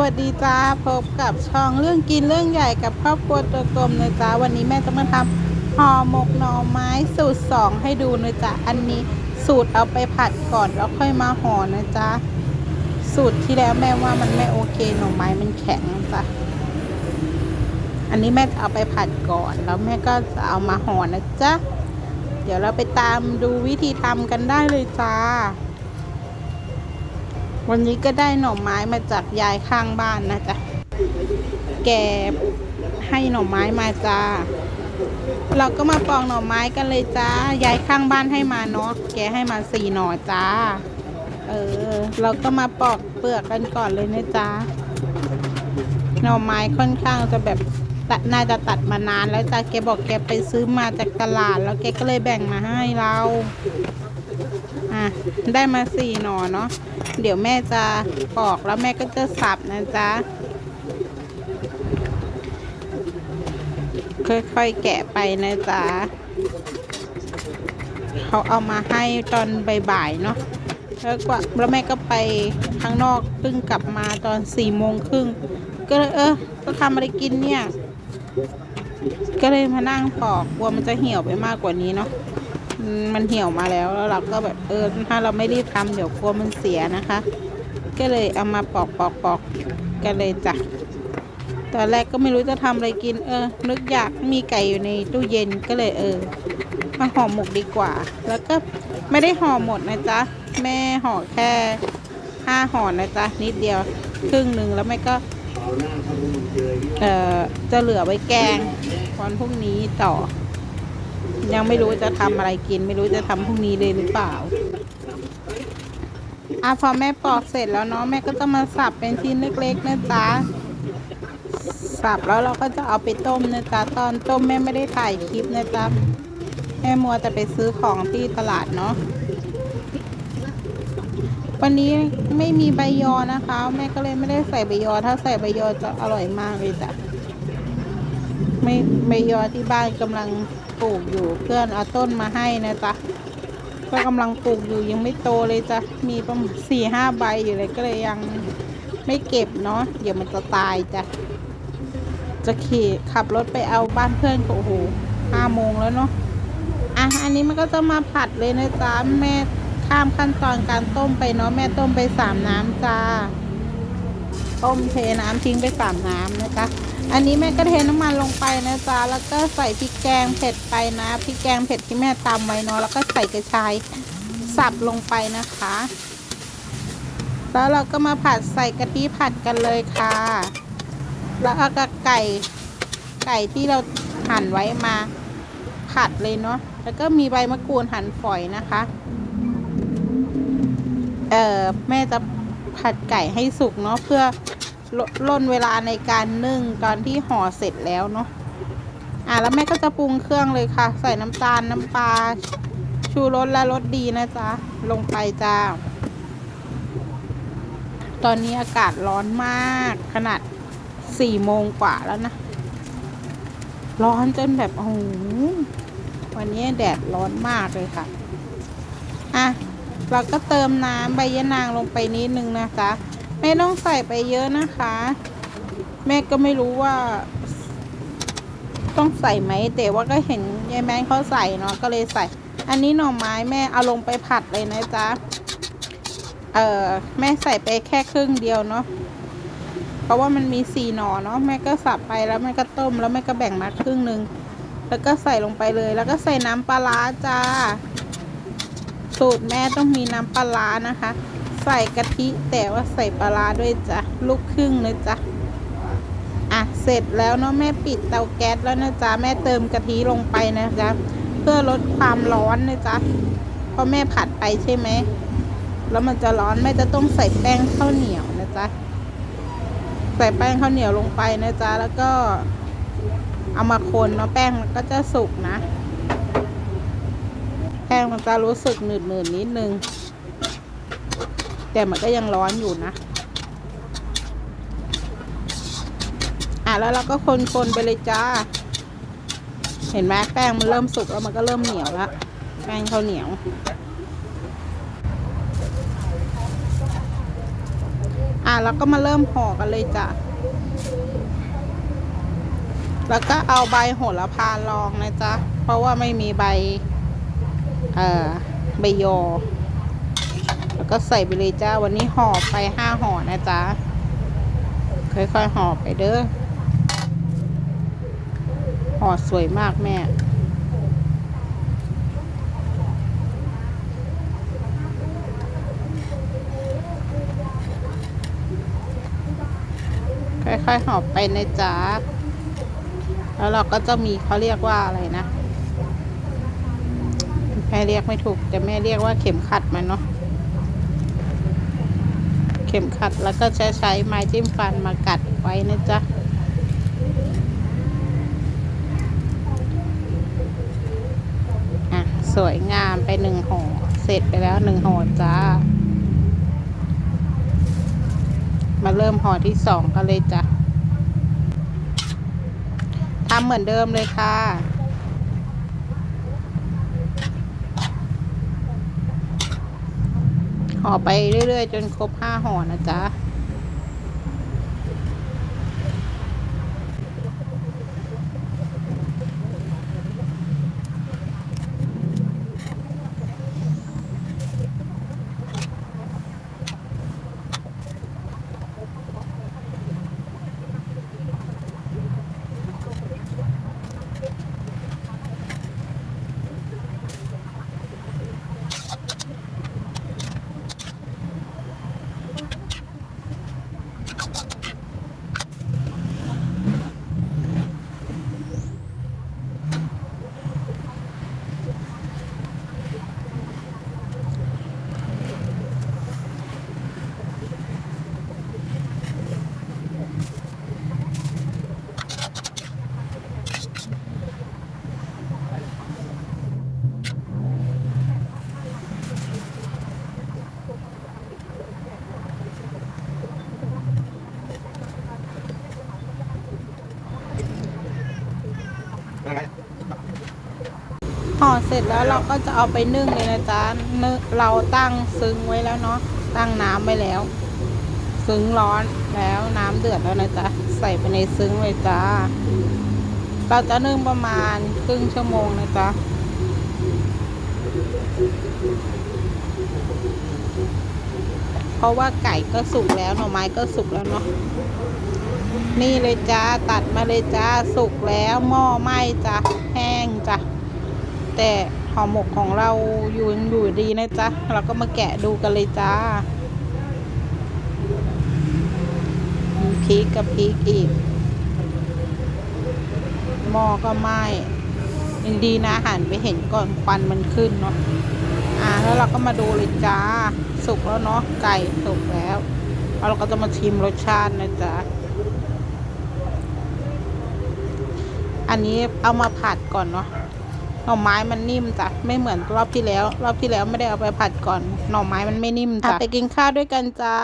วัสดีจ้าพบกับช่องเรื่องกินเรื่องใหญ่กับครอบครัวตัวกลมนะจ้าวันนี้แม่จะมาทำห่อหมกหน่อไม้สูตรสองให้ดูนะจ๊ะอันนี้สูตรเอาไปผัดก่อนแล้วค่อยมาห่อนะจ๊ะสูตรที่แล้วแม่ว่ามันไม่โอเคหน่อไม้มันแข็งจ้ะอันนี้แม่จะเอาไปผัดก่อนแล้วแม่ก็จะเอามาห่อนะจ๊ะเดี๋ยวเราไปตามดูวิธีทำกันได้เลยจ้า วันนี้ก็ได้หน่อไม้มาจากยายข้างบ้านนะจ๊ะ แกให้หน่อไม้มาจ้า เราก็มาปอกหน่อไม้กันเลยจ้า ยายข้างบ้านให้มาเนาะ แกให้มาสี่หน่อจ้า เออ เราก็มาปอกเปลือกกันก่อนเลยนะจ้า หน่อไม้ค่อนข้างจะแบบตัดน่าจะตัดมานานแล้วจ้า แกบอกแกไปซื้อมาจากตลาด แล้วแกก็เลยแบ่งมาให้เรา อะได้มาสี่หน่อเนาะเดี๋ยวแม่จะปอกแล้วแม่ก็จะสับนะจ๊ะค่อยๆแกะไปนะจ๊ะเขาเอามาให้ตอนบ่ายๆเนาะแล้วก็แล้วแม่ก็ไปข้างนอกเพิ่งกลับมาตอนสี่โมงครึ่งก็เลยเออก็ทำอะไรกินเนี่ย ก็เลยมานั่งปอกกลัวมันจะเหี่ยวไปมากกว่านี้เนาะ มันเหี่ยวมาแล้วแล้วเราก็แบบเออถ้าเราไม่รีบทำเดี๋ยวกลัวมันเสียนะคะ ก็เลยเอามาปอกปอกปอกกันเลยจ้ะตอนแรกก็ไม่รู้จะทำอะไรกิน เออ นึกอยากมีไก่อยู่ในตู้เย็นก็เลยเออมาห่อหมกดีกว่า แล้วก็ไม่ได้ห่อหมดนะจ๊ะ แม่ห่อแค่ห้าห่อนะจ๊ะ นิดเดียวครึ่งหนึ่งแล้วแม่ก็เออจะเหลือไว้แกงวันพรุ่งนี้ต่อ ยังไม่รู้จะทำอะไรกิน ไม่รู้จะทำพรุ่งนี้เลยหรือเปล่าอะพอแม่ปอกเสร็จแล้วเนาะแม่ก็จะมาสับเป็นชิ้นเล็กๆนะจ๊ะสับแล้วเราก็จะเอาไปต้มนะจ๊ะตอนต้มแม่ไม่ได้ถ่ายคลิปนะจ๊ะแม่มัวแต่ไปซื้อของที่ตลาดเนาะวันนี้ไม่มีใบยอนะคะ แม่ก็เลยไม่ได้ใส่ใบยอ ถ้าใส่ใบยอจะอร่อยมากเลยจ้ะไม่ใบยอที่บ้านกำลัง ปลูกอยู่เพื่อนเอาต้นมาให้นะจ๊ะก็กำลังปลูกอยู่ยังไม่โตเลยจ้ะมีประมาณสี่ห้าใบอยู่เลยก็เลยยังไม่เก็บเนาะเดี๋ยวมันจะตายจ้ะจะขี่ขับรถไปเอาบ้านเพื่อนก็โอ้โหห้าโมงแล้วเนาะอะอันนี้มันก็จะมาผัดเลยนะจ๊ะแม่ข้ามขั้นตอนการต้มไปเนาะแม่ต้มไปสามน้ำจ้า ต้มเทน้ำทิ้งไปสามน้ำนะคะ อันนี้แม่ก็เทน้ำมันลงไปนะจ๊ะแล้วก็ใส่พริกแกงเผ็ดไปนะพริกแกงเผ็ดที่แม่ตำไว้เนาะแล้วก็ใส่กระชายสับลงไปนะคะ แล้วเราก็มาผัดใส่กะทิผัดกันเลยค่ะ แล้วเอากับไก่ไก่ที่เราหั่นไว้มาผัดเลยเนาะแล้วก็มีใบมะกรูดหั่นฝอยนะคะเอ่อแม่จะผัดไก่ให้สุกเนาะเพื่อ ล,ล่นเวลาในการนึ่งตอนที่ห่อเสร็จแล้วเนาะอะแล้วแม่ก็จะปรุงเครื่องเลยค่ะ ใส่น้ำตาลน้ำปลาชูรสและรสดีนะจ๊ะ ลงไปจ้า ตอนนี้อากาศร้อนมาก ขนาดสี่โมงกว่าแล้วนะ ร้อนจนแบบโอ้โหวันนี้แดดร้อนมากเลยค่ะ อะ เราก็เติมน้ำใบยะนางลงไปนิดนึงนะจ๊ะ ไม่ต้องใส่ไปเยอะนะคะ แม่ก็ไม่รู้ว่า ต้องใส่ไหมแต่ว่าก็เห็นยายแมนเขาใส่เนาะก็เลยใส่ อันนี้หน่อไม้แม่เอาลงไปผัดเลยนะจ๊ะเออแม่ใส่ไปแค่ครึ่งเดียวเนาะเพราะว่ามันมีสี่หน่อเนาะแม่ก็สับไปแล้วแม่ก็ต้มแล้วแม่ก็แบ่งมาครึ่งหนึ่งแล้วก็ใส่ลงไปเลย แล้วก็ใส่น้ำปลาจ้า สูตรแม่ต้องมีน้ำปลานะคะ ใส่กะทิแต่ว่าใส่ปลาด้วยจ้ะลูกครึ่งเลยจ้ะอะเสร็จแล้วเนาะแม่ปิดเตาแก๊สแล้วนะจ๊ะแม่เติมกะทิลงไปนะจ๊ะเพื่อลดความร้อนนะจ๊ะเพราะแม่ผัดไปใช่ไหมแล้วมันจะร้อนแม่จะต้องใส่แป้งข้าวเหนียวนะจ๊ะใส่แป้งข้าวเหนียวลงไปนะจ๊ะแล้วก็เอามาคนเนาะแป้งมันก็จะสุกนะ แป้งมันจะรู้สึกหนืดหนืดๆนิดนึง แต่มันก็ยังร้อนอยู่นะ อะแล้วเราก็คนๆไปเลยจ้า เห็นไหมแป้งมันเริ่มสุกแล้วมันก็เริ่มเหนียวล้วแป้งข้าวเหนียวออะแล้วก็มาเริ่มห่อกันเลยจ้ะ แล้วก็เอาใบโหระพารองนะจ๊ะ เพราะว่าไม่มีใบ เอ่อ ใบยอ แล้วก็ใส่ไปเลยจ้า วันนี้ห่อไปห้าห่อนะจ๊ะ ค่อยๆห่อไปเด้อ ห่อสวยมากแม่ค่อยๆห่อไปนะจ๊ะ แล้วเราก็จะมีเขาเรียกว่าอะไรนะ แม่เรียกไม่ถูก แต่แม่เรียกว่าเข็มขัดมันเนาะ ข็มขัด แล้วก็จะใช้ไม้จิ้มฟันมากัดไว้นะจ๊ะอะสวยงามไปหนึ่งห่อเสร็จไปแล้วหนึ่งห่อจ้า มาเริ่มห่อที่สองกันเลยจ้ะทำเหมือนเดิมเลยค่ะ ห่อไปเรื่อยๆ จนครบห้าห่อนะจ๊ะ ห่อเสร็จแล้วเราก็จะเอาไปนึ่งเลยนะจ๊ะนึ่งเราตั้งซึ้งไว้แล้วเนาะตั้งน้ำไว้แล้ว ซึ้งร้อนแล้วน้ำเดือดแล้วนะจ๊ะใส่ไปในซึ้งเลยจ้าเราจะนึ่งประมาณครึ่งชั่วโมงนะจ๊ะเพราะว่าไก่ก็สุกแล้วหน่อไม้ก็สุกแล้วเนาะนี่เลยจ้าตัดมาเลยจ้าสุกแล้วหม้อไหม้จ้ะแห้งจ้ะ แต่ห่อหมกของเราอยู่ยังอยู่ดีนะจ๊ะ เราก็มาแกะดูกันเลยจ้ามีพริกกับพริกอีกหม้อก็ไหม้ยังดีนะหันไปเห็นก่อนควันมันขึ้นเนาะอ่าแล้วเราก็มาดูเลยจ้า สุกแล้วเนาะไก่สุกแล้วแล้วเราก็จะมาชิมรสชาตินะจ๊ะอันนี้เอามาผัดก่อนเนาะ หน่อไม้มันนิ่มจ้ะไม่เหมือนรอบที่แล้ว รอบที่แล้วไม่ได้เอาไปผัดก่อน หน่อไม้มันไม่นิ่มจ้ะไปกินข้าวด้วยกันจ้า